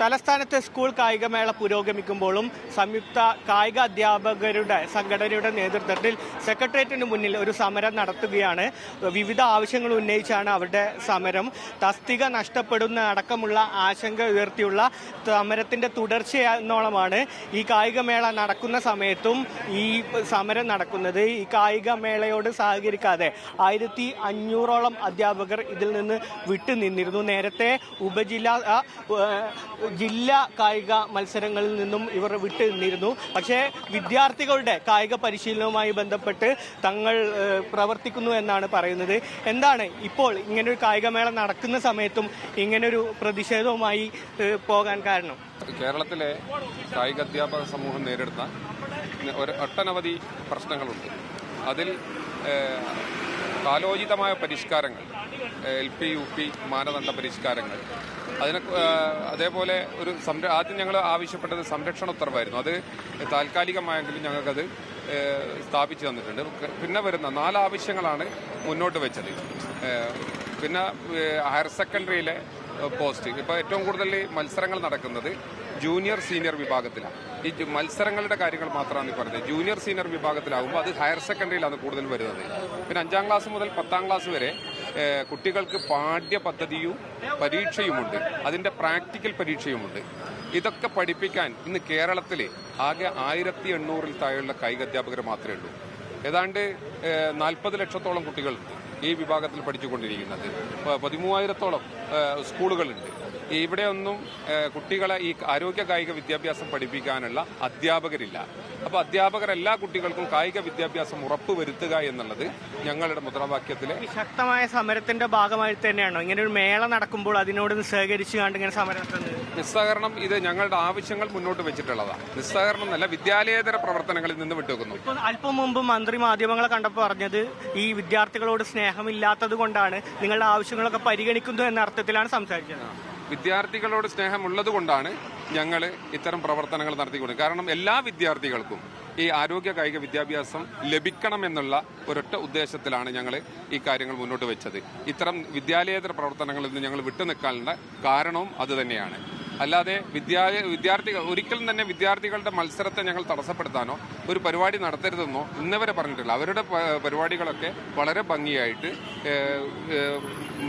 തലസ്ഥാനത്ത് സ്കൂൾ കായികമേള പുരോഗമിക്കുമ്പോഴും സംയുക്ത കായിക അധ്യാപകരുടെ സംഘടനയുടെ നേതൃത്വത്തിൽ സെക്രട്ടേറിയറ്റിന് മുന്നിൽ ഒരു സമരം നടത്തുകയാണ്. വിവിധ ആവശ്യങ്ങൾ ഉന്നയിച്ചാണ് അവരുടെ സമരം. തസ്തിക നഷ്ടപ്പെടുന്ന അടക്കമുള്ള ആശങ്ക ഉയർത്തിയുള്ള സമരത്തിന്റെ തുടർച്ചയെന്നോളമാണ് ഈ കായികമേള നടക്കുന്ന സമയത്തും ഈ സമരം നടക്കുന്നത്. ഈ കായികമേളയോട് സഹകരിക്കാതെ ആയിരത്തി അഞ്ഞൂറോളം അധ്യാപകർ ഇതിൽ നിന്ന് വിട്ടുനിന്നിരുന്നു. നേരത്തെ ഉപജില്ലാ ജില്ലാ കായിക മത്സരങ്ങളിൽ നിന്നും ഇവർ വിട്ടു നിന്നിരുന്നു പക്ഷേ വിദ്യാർത്ഥികളുടെ കായിക പരിശീലനവുമായി ബന്ധപ്പെട്ട് തങ്ങൾ പ്രവർത്തിക്കുന്നു എന്നാണ് പറയുന്നത്. എന്താണ് ഇപ്പോൾ ഇങ്ങനൊരു കായികമേള നടക്കുന്ന സമയത്തും ഇങ്ങനൊരു പ്രതിഷേധവുമായി പോകാൻ കാരണം? കേരളത്തിലെ കായിക അധ്യാപക സമൂഹം നേരിടുന്ന ഒരു ഒട്ടനവധി പ്രശ്നങ്ങളുണ്ട്. അതിൽ കാലോചിതമായ പരിഷ്കാരങ്ങൾ എൽ പി യു പി മാനദണ്ഡ പരിഷ്കാരങ്ങൾ. അതിനെ അതേപോലെ ഒരു സംര ആദ്യം ഞങ്ങൾ ആവശ്യപ്പെട്ടത് സംരക്ഷണ ഉത്തരവായിരുന്നു അത് താൽക്കാലികമായെങ്കിലും ഞങ്ങൾക്കത് സ്ഥാപിച്ചു തന്നിട്ടുണ്ട്. പിന്നെ വരുന്ന നാല് ആവശ്യങ്ങളാണ് മുന്നോട്ട് വെച്ചത്. പിന്നെ ഹയർ സെക്കൻഡറിയിലെ പോസ്റ്റ്. ഇപ്പോൾ ഏറ്റവും കൂടുതൽ മത്സരങ്ങൾ നടക്കുന്നത് ജൂനിയർ സീനിയർ വിഭാഗത്തിലാണ്. ഈ മത്സരങ്ങളുടെ കാര്യങ്ങൾ മാത്രമാണ് ഈ പറഞ്ഞത്. ജൂനിയർ സീനിയർ വിഭാഗത്തിലാകുമ്പോൾ അത് ഹയർ സെക്കൻഡറിയിലാണ് കൂടുതൽ വരുന്നത്. പിന്നെ അഞ്ചാം ക്ലാസ് മുതൽ പത്താം ക്ലാസ് വരെ കുട്ടികൾക്ക് പാഠ്യ പദ്ധതിയും പരീക്ഷയുമുണ്ട്. അതിന്റെ പ്രാക്ടിക്കൽ പരീക്ഷയുമുണ്ട്. ഇതൊക്കെ പഠിപ്പിക്കാൻ ഇന്ന് കേരളത്തിൽ ആകെ ആയിരത്തി എണ്ണൂറിൽ താഴെയുള്ള കായിക അധ്യാപകർ മാത്രമേ ഉള്ളൂ. ഏതാണ്ട് നാൽപ്പത് ലക്ഷത്തോളം കുട്ടികൾ ഈ വിഭാഗത്തിൽ പഠിച്ചുകൊണ്ടിരിക്കുന്നത്. പതിമൂവായിരത്തോളം സ്കൂളുകളുണ്ട്. ഇവിടെയൊന്നും ഒന്നും കുട്ടികളെ ഈ ആരോഗ്യ കായിക വിദ്യാഭ്യാസം പഠിപ്പിക്കാനുള്ള അധ്യാപകരില്ല. അപ്പോൾ അധ്യാപകർ എല്ലാ കുട്ടികൾക്കും കായിക വിദ്യാഭ്യാസം ഉറപ്പുവരുത്തുക എന്നുള്ളത് ഞങ്ങളുടെ മുദ്രാവാക്യത്തിലെ ശക്തമായ സമരത്തിന്റെ ഭാഗമായി തന്നെയാണോ? ഇങ്ങനെ ഒരു മേള നടക്കുമ്പോൾ അതിനോട് സഹകരിച്ചു കണ്ട് ഇങ്ങനെ സമരം നിസ്സഹകരണം ഇത് ഞങ്ങളുടെ ആവശ്യങ്ങൾ മുന്നോട്ട് വെച്ചിട്ടുള്ളതാണ് നിസ്സഹകരണം എന്നല്ല വിദ്യാലയേതര പ്രവർത്തനങ്ങളിൽ നിന്ന് വിട്ടുവെക്കുന്നു അല്പം മുമ്പ് മന്ത്രി മാധ്യമങ്ങളെ കണ്ടപ്പോൾ പറഞ്ഞത് ഈ വിദ്യാർത്ഥികളോട് സ്നേഹമില്ലാത്തത് കൊണ്ടാണ് നിങ്ങളുടെ ആവശ്യങ്ങളൊക്കെ പരിഗണിക്കുന്നു എന്ന അർത്ഥത്തിലാണ് സംസാരിച്ചത്. വിദ്യാർത്ഥികളോട് സ്നേഹമുള്ളത് കൊണ്ടാണ് ഞങ്ങൾ ഇത്തരം പ്രവർത്തനങ്ങൾ നടത്തിക്കൊണ്ടത് കാരണം എല്ലാ വിദ്യാർത്ഥികൾക്കും ഈ ആരോഗ്യ കായിക വിദ്യാഭ്യാസം ലഭിക്കണമെന്നുള്ള ഒരൊറ്റ ഉദ്ദേശത്തിലാണ് ഞങ്ങൾ ഈ കാര്യങ്ങൾ മുന്നോട്ട് വെച്ചത്. ഇത്തരം വിദ്യാലയേതര പ്രവർത്തനങ്ങളിൽ നിന്ന് ഞങ്ങൾ വിട്ടുനിൽക്കാനുള്ള കാരണവും അതുതന്നെയാണ് അല്ലാതെ വിദ്യാ വിദ്യാർത്ഥികൾ ഒരിക്കലും തന്നെ വിദ്യാർത്ഥികളുടെ മത്സരത്തെ ഞങ്ങൾ തടസ്സപ്പെടുത്താനോ ഒരു പരിപാടി നടത്തരുതെന്നോ ഇന്നവരെ പറഞ്ഞിട്ടില്ല. അവരുടെ പരിപാടികളൊക്കെ വളരെ ഭംഗിയായിട്ട്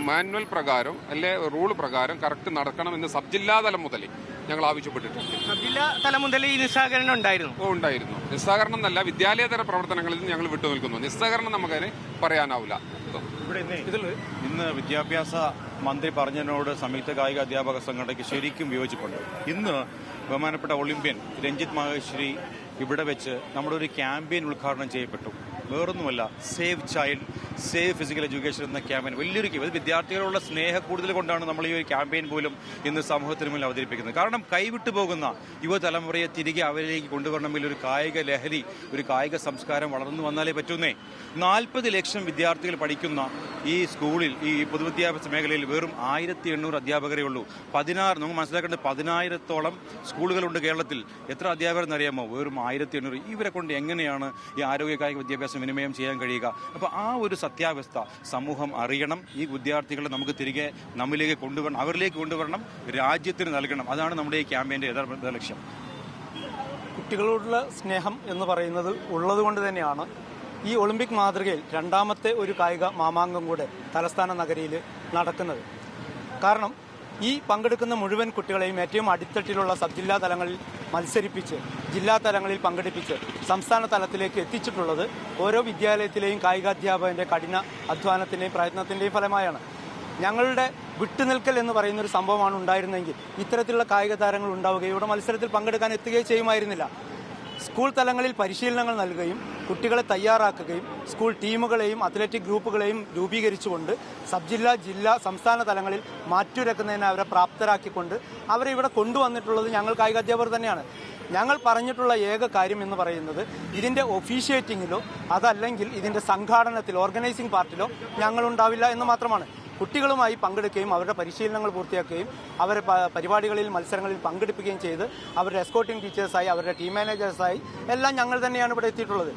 മാനുവൽ പ്രകാരം അല്ലെ റൂൾ പ്രകാരം കറക്റ്റ് നടക്കണമെന്ന് സബ് ജില്ലാതലം മുതൽ ഞങ്ങൾ ആവശ്യപ്പെട്ടിട്ടുണ്ട്. ജില്ലാ തലം മുതൽ ഈ നിസ്സഹകരണം ഉണ്ടായിരുന്നു? ഓ ഉണ്ടായിരുന്നു. നിസ്സഹകരണം എന്നല്ല വിദ്യാലയതര പ്രവർത്തനങ്ങളിൽ നിന്ന് ഞങ്ങൾ വിട്ടുനിൽക്കുന്നു നിസ്സഹകരണം നമുക്കതിന് പറയാനാവില്ല. ഇതിൽ ഇന്ന് വിദ്യാഭ്യാസ മന്ത്രി പറഞ്ഞതിനോട് സംയുക്ത കായിക അധ്യാപക സംഘടനയ്ക്ക് ശരിക്കും വിയോജിപ്പുണ്ട്. ഇന്ന് ബഹുമാനപ്പെട്ട ഒളിമ്പ്യൻ രഞ്ജിത് മഹേശ്വരി ഇവിടെ വെച്ച് നമ്മുടെ ഒരു ക്യാമ്പയിൻ ഉദ്ഘാടനം ചെയ്യപ്പെട്ടു. വേറൊന്നുമല്ല save child save physical education എന്ന ക്യാമ്പയിൻ വലിയൊരു. ഇത് വിദ്യാർത്ഥികളുള്ള സ്നേഹ കൂടുതൽ കൊണ്ടാണ് നമ്മൾ ഈ ഒരു ക്യാമ്പയിൻ പോലും ഇന്ന് സമൂഹത്തിന് മുന്നിൽ അവതരിപ്പിക്കുന്നത്. കാരണം കൈവിട്ടു പോകുന്ന യുവതലമുറയെ തിരികെ അവരിലേക്ക് കൊണ്ടുവരണമെങ്കിൽ ഒരു കായിക ലഹരി ഒരു കായിക സംസ്കാരം വളർന്നു വന്നാലേ പറ്റുന്നേ. നാൽപ്പത് ലക്ഷം വിദ്യാർത്ഥികൾ പഠിക്കുന്ന ഈ സ്കൂളിൽ ഈ പൊതുവിദ്യാഭ്യാസ മേഖലയിൽ വെറും ആയിരത്തി എണ്ണൂറ് അധ്യാപകരേ ഉള്ളൂ. പതിനാറ് നമുക്ക് മനസ്സിലാക്കേണ്ട പതിനായിരത്തോളം സ്കൂളുകളുണ്ട് കേരളത്തിൽ. എത്ര അധ്യാപകർ എന്നറിയാമോ വെറും ആയിരത്തി എണ്ണൂറ്. ഇവരെ കൊണ്ട് എങ്ങനെയാണ് ഈ ആരോഗ്യ കായിക വിദ്യാഭ്യാസം വിനിമയം ചെയ്യാൻ കഴിയുക. അപ്പോൾ ആ ഒരു സത്യാവസ്ഥ സമൂഹം അറിയണം. ഈ വിദ്യാർത്ഥികളെ നമുക്ക് തിരികെ നമ്മിലേക്ക് കൊണ്ടുവരണം അവരിലേക്ക് കൊണ്ടുവരണം രാജ്യത്തിന് നൽകണം. അതാണ് നമ്മുടെ ഈ ക്യാമ്പയിന്റെ യഥാർത്ഥ ലക്ഷ്യം. കുട്ടികളോടുള്ള സ്നേഹം എന്ന് പറയുന്നത് ഉള്ളതുകൊണ്ട് തന്നെയാണ് ഈ ഒളിമ്പിക് മാതൃകയിൽ രണ്ടാമത്തെ ഒരു കായിക മാമാങ്കം കൂടെ തലസ്ഥാന നഗരിയിൽ നടക്കുന്നത്. കാരണം ഈ പങ്കെടുക്കുന്ന മുഴുവൻ കുട്ടികളെയും ഏറ്റവും അടിത്തട്ടിലുള്ള സബ് ജില്ലാ തലങ്ങളിൽ മത്സരിപ്പിച്ച് ജില്ലാ തലങ്ങളിൽ പങ്കെടുപ്പിച്ച് സംസ്ഥാന തലത്തിലേക്ക് എത്തിച്ചിട്ടുള്ളത് ഓരോ വിദ്യാലയത്തിലെയും കായികാധ്യാപകന്റെ കഠിന അധ്വാനത്തിന്റെയും പ്രയത്നത്തിന്റെയും ഫലമായാണ്. ഞങ്ങളുടെ വിട്ടുനിൽക്കൽ എന്ന് പറയുന്ന ഒരു സംഭവമാണ് ഉണ്ടായിരുന്നെങ്കിൽ ഇത്തരത്തിലുള്ള കായിക താരങ്ങൾ ഉണ്ടാവുകയും ഇവിടെ മത്സരത്തിൽ പങ്കെടുക്കാൻ എത്തുകയും ചെയ്യുമായിരുന്നില്ല. സ്കൂൾ തലങ്ങളിൽ പരിശീലനങ്ങൾ നൽകുകയും കുട്ടികളെ തയ്യാറാക്കുകയും സ്കൂൾ ടീമുകളെയും അത്ലറ്റിക് ഗ്രൂപ്പുകളെയും രൂപീകരിച്ചുകൊണ്ട് സബ് ജില്ലാ ജില്ലാ സംസ്ഥാന തലങ്ങളിൽ മാറ്റുരക്കുന്നതിന് അവരെ പ്രാപ്തരാക്കിക്കൊണ്ട് അവരെ ഇവിടെ കൊണ്ടുവന്നിട്ടുള്ളത് ഞങ്ങൾ കായികാധ്യാപകർ തന്നെയാണ്. ഞങ്ങൾ പറഞ്ഞിട്ടുള്ള ഏക കാര്യം എന്ന് പറയുന്നത് ഇതിന്റെ ഒഫീഷ്യേറ്റിങ്ങിലോ അതല്ലെങ്കിൽ ഇതിന്റെ സംഘാടനത്തിലോ ഓർഗനൈസിംഗ് പാർട്ടിലോ ഞങ്ങളുണ്ടാവില്ല എന്ന് മാത്രമാണ്. കുട്ടികളുമായി പങ്കെടുക്കുകയും അവരുടെ പരിശീലനങ്ങൾ പൂർത്തിയാക്കുകയും അവരെ പരിപാടികളിൽ മത്സരങ്ങളിൽ പങ്കെടുപ്പിക്കുകയും ചെയ്ത് അവരുടെ എസ്കോട്ടിംഗ് ടീച്ചേഴ്സായി അവരുടെ ടീം മാനേജേഴ്സായി എല്ലാം ഞങ്ങൾ തന്നെയാണ് ഇവിടെ എത്തിയിട്ടുള്ളത്.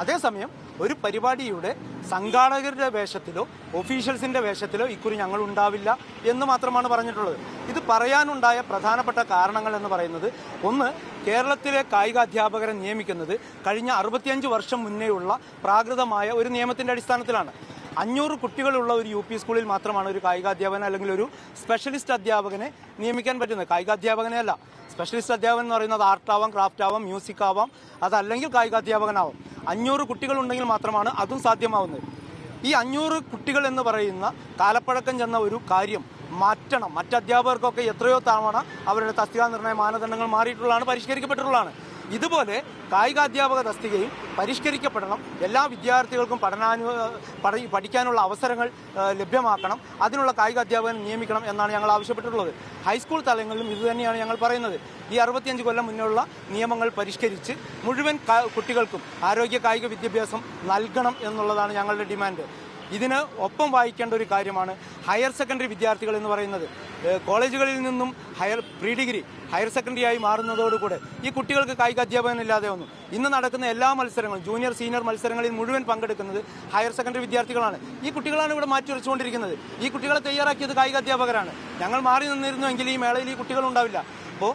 അതേസമയം ഒരു പരിപാടിയുടെ സംഘാടകരുടെ വേഷത്തിലോ ഒഫീഷ്യൽസിന്റെ വേഷത്തിലോ ഇക്കുറി ഞങ്ങൾ ഉണ്ടാവില്ല എന്ന് മാത്രമാണ് പറഞ്ഞിട്ടുള്ളത്. ഇത് പറയാനുണ്ടായ പ്രധാനപ്പെട്ട കാരണങ്ങൾ എന്ന് പറയുന്നത് ഒന്ന് കേരളത്തിലെ കായിക അധ്യാപകരെ നിയമിക്കുന്നത് കഴിഞ്ഞ അറുപത്തിയഞ്ച് വർഷം മുന്നേയുള്ള പ്രാകൃതമായ ഒരു നിയമത്തിന്റെ അടിസ്ഥാനത്തിലാണ്. അഞ്ഞൂറ് കുട്ടികളുള്ള ഒരു യു പി സ്കൂളിൽ മാത്രമാണ് ഒരു കായികാധ്യാപകൻ അല്ലെങ്കിൽ ഒരു സ്പെഷ്യലിസ്റ്റ് അധ്യാപകനെ നിയമിക്കാൻ പറ്റുന്നത്. കായികാധ്യാപകനെ അല്ല. സ്പെഷ്യലിസ്റ്റ് അധ്യാപകൻ എന്ന് പറയുന്നത് ആർട്ട് ആവാം ക്രാഫ്റ്റ് ആവാം മ്യൂസിക് ആവാം അതല്ലെങ്കിൽ കായികാധ്യാപകനാവാം. അഞ്ഞൂറ് കുട്ടികളുണ്ടെങ്കിൽ മാത്രമാണ് അതും സാധ്യമാവുന്നത്. ഈ അഞ്ഞൂറ് കുട്ടികൾ എന്ന് പറയുന്ന കാലപ്പഴക്കം ചെന്ന ഒരു കാര്യം മാറ്റണം. മറ്റ് അധ്യാപകർക്കൊക്കെ എത്രയോ തവണ അവരുടെ തസ്തികാ നിർണയ മാനദണ്ഡങ്ങൾ മാറിയിട്ടുള്ളതാണ് പരിഷ്കരിക്കപ്പെട്ടിട്ടുള്ളതാണ്. ഇതുപോലെ കായികാധ്യാപക തസ്തികയും പരിഷ്കരിക്കപ്പെടണം. എല്ലാ വിദ്യാർത്ഥികൾക്കും പഠനാനു പഠി- പഠിക്കാനുള്ള അവസരങ്ങൾ ലഭ്യമാക്കണം. അതിനുള്ള കായിക അധ്യാപകനെ നിയമിക്കണം എന്നാണ് ഞങ്ങൾ ആവശ്യപ്പെട്ടിട്ടുള്ളത്. ഹൈസ്കൂൾ തലങ്ങളിലും ഇതുതന്നെയാണ് ഞങ്ങൾ പറയുന്നത്. ഈ അറുപത്തിയഞ്ച് കൊല്ലം മുന്നുള്ള നിയമങ്ങൾ പരിഷ്കരിച്ച് മുഴുവൻ കുട്ടികൾക്കും ആരോഗ്യ കായിക വിദ്യാഭ്യാസം നൽകണം എന്നുള്ളതാണ് ഞങ്ങളുടെ ഡിമാൻഡ്. ഇതിന് ഒപ്പം വായിക്കേണ്ട ഒരു കാര്യമാണ് ഹയർ സെക്കൻഡറി വിദ്യാർത്ഥികൾ എന്ന് പറയുന്നത്. കോളേജുകളിൽ നിന്നും higher pre degree higher secondary ആയി മാറുന്നതോടുകൂടെ ഈ കുട്ടികൾക്ക് കായിക അധ്യാപകനില്ലാതെ വന്നു. ഇന്ന് നടക്കുന്ന എല്ലാ മത്സരങ്ങളും ജൂനിയർ സീനിയർ മത്സരങ്ങളിൽ മുഴുവൻ പങ്കെടുക്കുന്നത് ഹയർ സെക്കൻഡറി വിദ്യാർത്ഥികളാണ്. ഈ കുട്ടികളാണ് ഇവിടെ മാറ്റിവെച്ചുകൊണ്ടിരിക്കുന്നത്. ഈ കുട്ടികളെ തയ്യാറാക്കിയത് കായിക അധ്യാപകരാണ്. ഞങ്ങൾ മാറി നിന്നിരുന്നുവെങ്കിൽ ഈ മേളയിൽ ഈ കുട്ടികൾ ഉണ്ടാവില്ല. അപ്പോൾ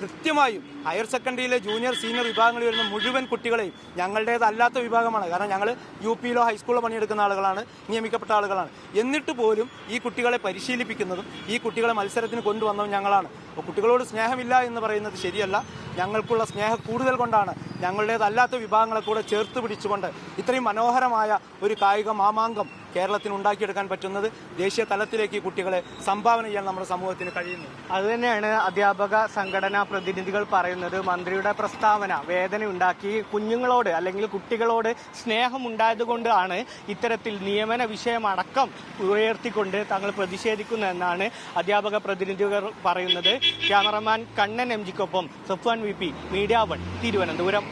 കൃത്യമായും ഹയർ സെക്കൻഡറിയിലെ ജൂനിയർ സീനിയർ വിഭാഗങ്ങളിൽ വരുന്ന മുഴുവൻ കുട്ടികളെയും ഞങ്ങളുടേതല്ലാത്ത വിഭാഗമാണ്. കാരണം ഞങ്ങൾ യു പിയിലോ ഹൈസ്കൂളിലോ പണിയെടുക്കുന്ന ആളുകളാണ് നിയമിക്കപ്പെട്ട ആളുകളാണ്. എന്നിട്ട് പോലും ഈ കുട്ടികളെ പരിശീലിപ്പിക്കുന്നതും ഈ കുട്ടികളെ മത്സരത്തിന് കൊണ്ടുവന്നതും ഞങ്ങളാണ്. അപ്പോൾ കുട്ടികളോട് സ്നേഹമില്ല എന്ന് പറയുന്നത് ശരിയല്ല. ഞങ്ങൾക്കുള്ള സ്നേഹം കൂടുതൽ കൊണ്ടാണ് ഞങ്ങളുടേതല്ലാത്ത വിഭാഗങ്ങളെ കൂടെ ചേർത്ത് പിടിച്ചുകൊണ്ട് ഇത്രയും മനോഹരമായ ഒരു കായിക മാമാങ്കം കേരളത്തിന് ഉണ്ടാക്കിയെടുക്കാൻ പറ്റുന്നത് ദേശീയ തലത്തിലേക്ക് കുട്ടികളെ സംഭാവന ചെയ്യാൻ നമ്മുടെ സമൂഹത്തിന് കഴിയുന്നു. അതുതന്നെയാണ് അധ്യാപക സംഘടനാ പ്രതിനിധികൾ പറയുന്നത്. മന്ത്രിയുടെ പ്രസ്താവന വേദന ഉണ്ടാക്കി കുഞ്ഞുങ്ങളോട് അല്ലെങ്കിൽ കുട്ടികളോട് സ്നേഹമുണ്ടായതുകൊണ്ടാണ് ഇത്തരത്തിൽ നിയമന വിഷയമടക്കം ഉയർത്തിക്കൊണ്ട് തങ്ങൾ പ്രതിഷേധിക്കുന്നതെന്നാണ് അധ്യാപക പ്രതിനിധികൾ പറയുന്നത്. Cameraman Kannan M ജിക്കൊപ്പം Safwan V P media one Thiruvananthapuram.